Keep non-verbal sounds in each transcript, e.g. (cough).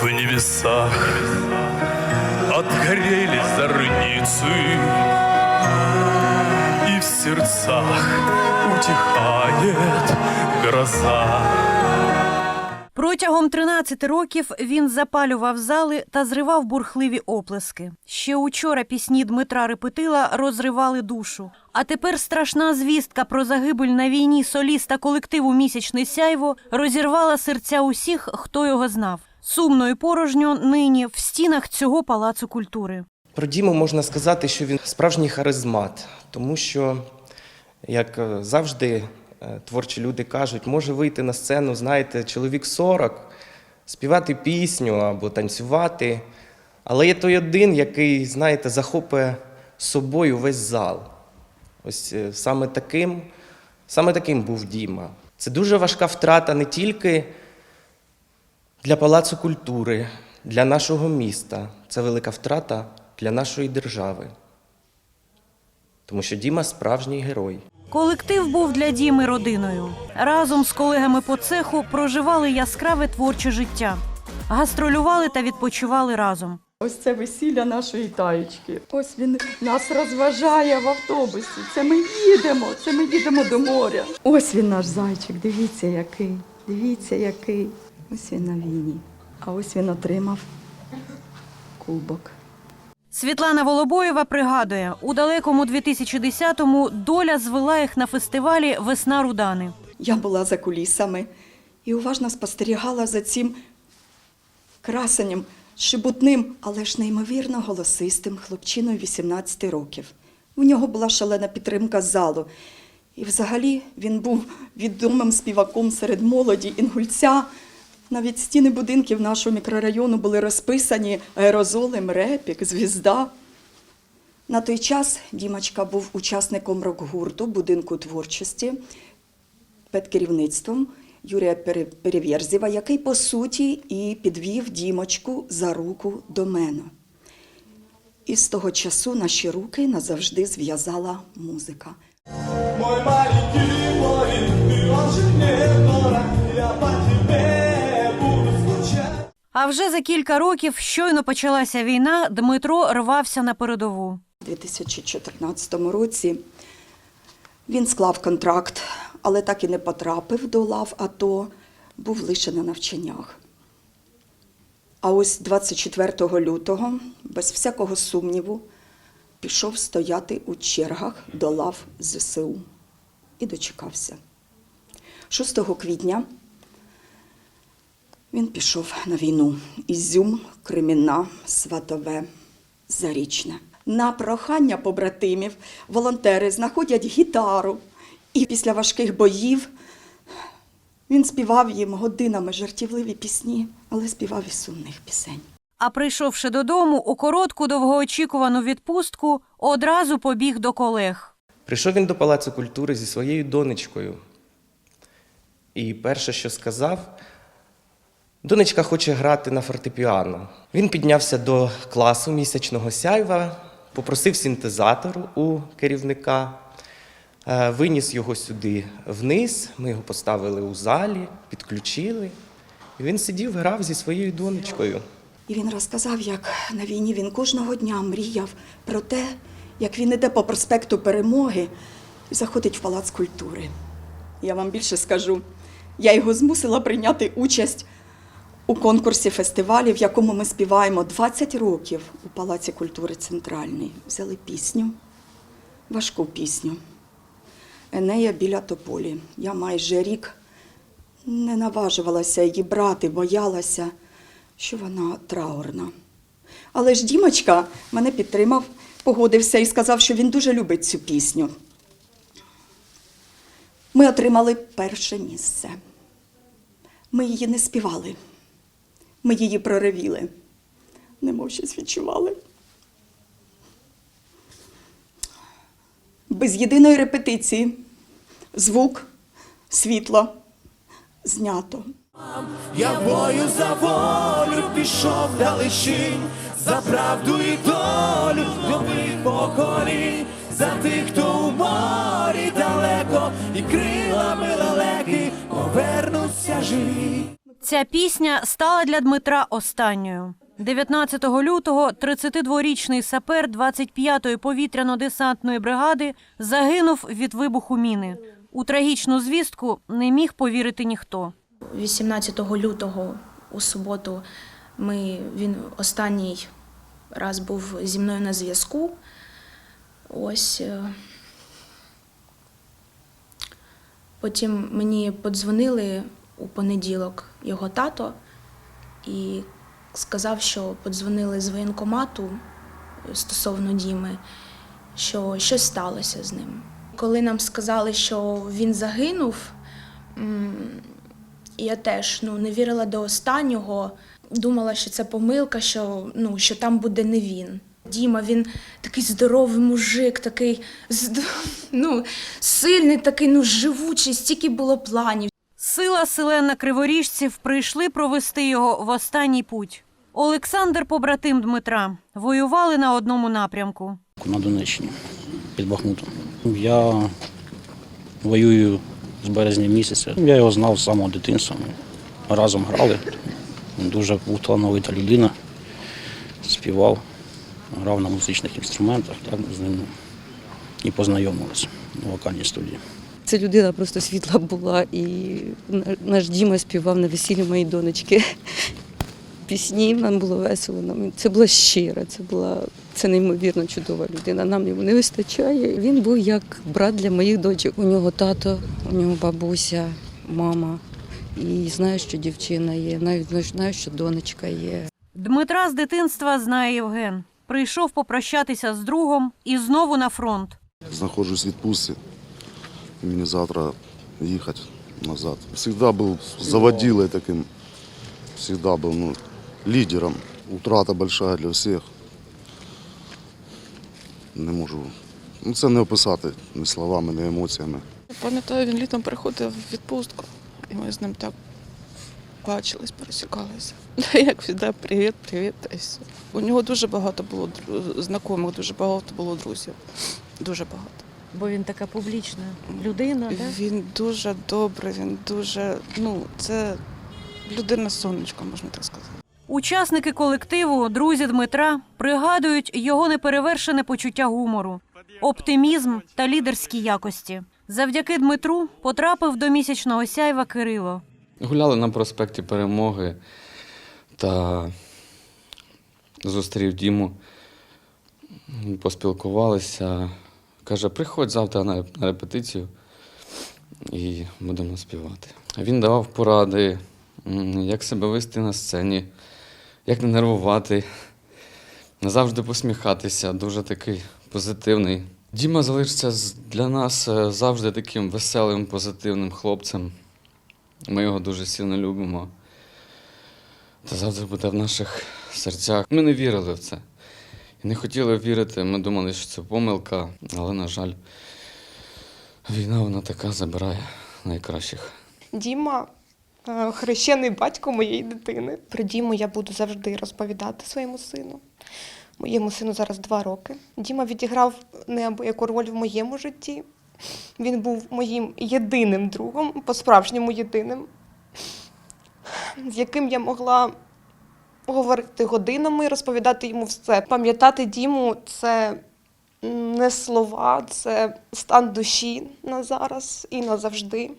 В небесах отгорели зорницы, И в сердцах утихает гроза. Протягом 13 років він запалював зали та зривав бурхливі оплески. Ще учора пісні Дмитра Репетила розривали душу. А тепер страшна звістка про загибель на війні соліста колективу Місячне сяйво розірвала серця усіх, хто його знав. Сумно і порожньо нині в стінах цього палацу культури. Про Діму можна сказати, що він справжній харизмат, тому що, як е, завжди творчі люди кажуть, може вийти на сцену, знаєте, чоловік 40, співати пісню або танцювати. Але є той один, який, знаєте, захопить собою весь зал. Ось е, саме таким, саме таким був Діма. Це дуже важка втрата не тільки для Палацу культури, для нашого міста. Це велика втрата для нашої держави. Тому що Діма справжній герой. Колектив був для Діми родиною. Разом з колегами по цеху проживали яскраве творче життя, гастролювали та відпочивали разом. Ось це весілля нашої таєчки. Ось він нас розважає в автобусі. Це ми їдемо, це ми їдемо до моря. Ось він наш зайчик, дивіться який, дивіться який. Ось він на війні. А ось він отримав кубок. Світлана Волобоєва пригадує, у далекому 2010-му доля звела їх на фестивалі Весна Рудани. Я була за кулісами і уважно спостерігала за цим красенням, шебутним, але ж неймовірно голосистим хлопчиною 18 років. У нього була шалена підтримка залу. І взагалі він був відомим співаком серед молоді, інгульця. Навіть стіни будинків нашого мікрорайону були розписані аерозолем, репік, звізда. На той час Дімочка був учасником рок-гурту будинку творчості під керівництвом Юрія Пере- Перевєрзєва, який по суті і підвів Дімочку за руку до мене. І з того часу наші руки назавжди зв'язала музика. Мой маленький воин, ты А вже за кілька років, щойно почалася війна, Дмитро рвався на передову. У 2014 році він склав контракт, але так і не потрапив до лав АТО, був лише на навчаннях. А ось 24 лютого, без всякого сумніву, пішов стояти у чергах до лав ЗСУ і дочекався. 6 квітня він пішов на війну. Ізюм, Кремінна, Сватове, Зарічне. На прохання побратимів волонтери знаходять гітару. І після важких боїв він співав їм годинами жартівливі пісні, але співав і сумних пісень. А прийшовши додому, у коротку довгоочікувану відпустку одразу побіг до колег. Прийшов він до Палацу культури зі своєю донечкою. І перше, що сказав, донечка хоче грати на фортепіано. Він піднявся до класу місячного сяйва, попросив синтезатор у керівника, е, виніс його сюди вниз. Ми його поставили у залі, підключили. І він сидів, грав зі своєю донечкою. І він розказав, як на війні він кожного дня мріяв про те, як він іде по проспекту Перемоги і заходить в палац культури. Я вам більше скажу, я його змусила прийняти участь у конкурсі фестивалі, в якому ми співаємо 20 років у Палаці культури Центральний. Взяли пісню, важку пісню. Енея біля тополі. Я майже рік не наважувалася її брати, боялася, що вона траурна. Але ж Дімочка мене підтримав, погодився і сказав, що він дуже любить цю пісню. Ми отримали перше місце. Ми її не співали. Ми її проревіли, немов щось відчували. Без єдиної репетиції звук, світло знято. Я бою за волю пішов далечінь, за правду і долю нових поколінь, за тих, хто у морі далеко, і крилами лелеки повернуться живі. Ця пісня стала для Дмитра останньою. 19 лютого 32-річний сапер 25-ї повітряно-десантної бригади загинув від вибуху міни. У трагічну звістку не міг повірити ніхто. 18 лютого у суботу ми, він останній раз був зі мною на зв'язку. Ось. е, Потім мені подзвонили у понеділок його тато і сказав, що подзвонили з воєнкомату стосовно Діми, що щось сталося з ним. Коли нам сказали, що він загинув, я теж ну, не вірила до останнього. Думала, що це помилка, що, ну, що там буде не він. Діма, він такий здоровий мужик, такий (laughs) ну, сильний, такий ну, живучий, стільки було планів. Сила селена криворіжців прийшли провести його в останній путь. Олександр, побратим Дмитра, воювали на одному напрямку. на Донеччині під Бахмутом. Я воюю з березня місяця. Я його знав з самого дитинства. Ми разом грали. Він дуже талановита людина, співав, грав на музичних інструментах. Так з ним і познайомилися на вокальній студії. Це людина просто світла була, і наш Діма співав на весіллі моєї донечки. Пісні нам було весело. Нам це була щира, це була це неймовірно чудова людина. Нам його не вистачає. Він був як брат для моїх дочок. У нього тато, у нього бабуся, мама. І знаю, що дівчина є, навіть знаю, що донечка є. Дмитра з дитинства знає Євген. Прийшов попрощатися з другом і знову на фронт. знаходжусь в відпустці. Мені завтра їхати назад. Всегда був заводилой таким, всегда був ну, лідером. Утрата большая для всіх. Не можу. Ну, це не описати ні словами, ні емоціями. Пам'ятаю, він літом приходив в відпустку, і ми з ним так бачились, пересікалися. (laughs) Як завжди, привіт, привіт. У нього дуже багато було знайомих, дуже багато було друзів. Дуже багато. Бо він така публічна людина. Він дуже добрий, він дуже, ну, це людина сонечко, можна так сказати. Учасники колективу, друзі Дмитра, пригадують його неперевершене почуття гумору, оптимізм та лідерські якості. Завдяки Дмитру потрапив до місячного сяйва Кирило. Гуляли на проспекті Перемоги та зустрів Діму, поспілкувалися. Каже, приходь завтра на репетицію і будемо співати. Він давав поради, як себе вести на сцені, як не нервувати, завжди посміхатися, дуже такий позитивний. Діма залишиться для нас е, завжди таким веселим, позитивним хлопцем. Ми його дуже сильно любимо. Та завжди буде в наших серцях. Ми не вірили в це. Не хотіли вірити. Ми думали, що це помилка, але, на жаль, війна вона така забирає найкращих. Діма е, хрещений батько моєї дитини. Про Діму я буду завжди розповідати своєму сину. Моєму сину зараз два роки. Діма відіграв неабияку роль в моєму житті. Він був моїм єдиним другом, по-справжньому єдиним, з яким я могла говорити годинами, розповідати йому все. Пам'ятати Діму це не слова, це стан душі на зараз і назавжди.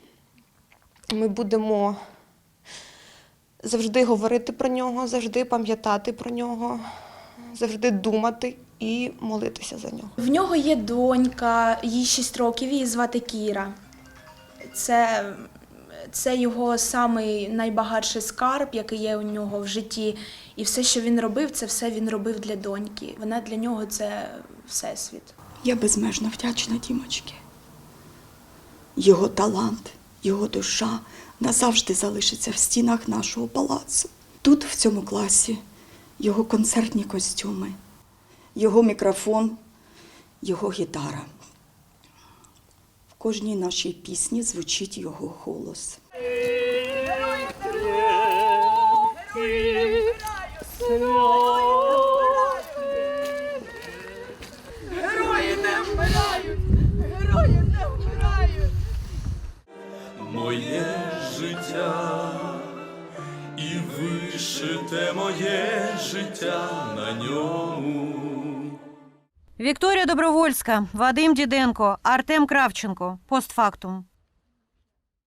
Ми будемо завжди говорити про нього, завжди пам'ятати про нього, завжди думати і молитися за нього. В нього є донька, їй 6 років, її звати Кіра. Це, це його самий найбагатший скарб, який є у нього в житті. І все, що він робив, це все він робив для доньки. Вона для нього це всесвіт. Я безмежно вдячна Дімочки. Його талант, його душа назавжди залишиться в стінах нашого палацу. Тут, в цьому класі, його концертні костюми, його мікрофон, його гітара. Кожній нашій пісні звучить його голос. Герої не вмирають! Герої не вмирають! Моє життя все моє життя на ньому. Вікторія Добровольська, Вадим Діденко, Артем Кравченко. Постфактум.